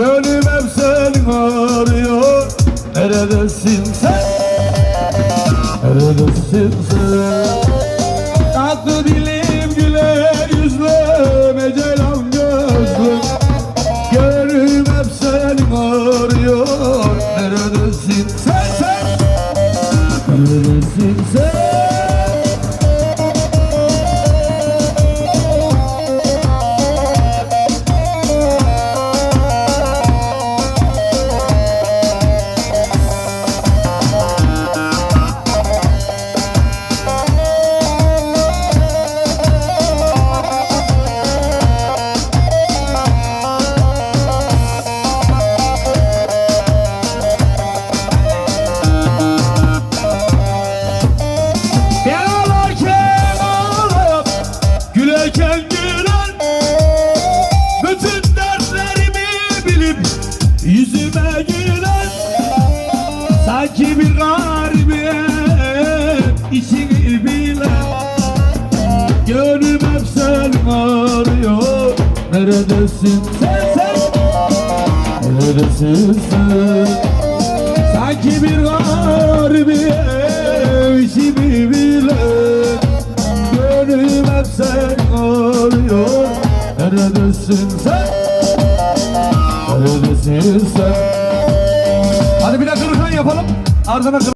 Gönlüm hep seni arıyor Neredesin sen? Neredesin sen? Tatlı dilim güler yüzlüm Ecelan gözlüm Gönlüm hep seni arıyor Neredesin sen sen? Neredesin sen? Sanki bir garibiyet içini bilen Gönlüm hep sen arıyor. Neredesin sen? Sen Neredesin sen? Sanki bir garibiyet içimi bilen Gönlüm hep sen arıyor. Neredesin sen Hadi bir de kırıkan yapalım. Ardına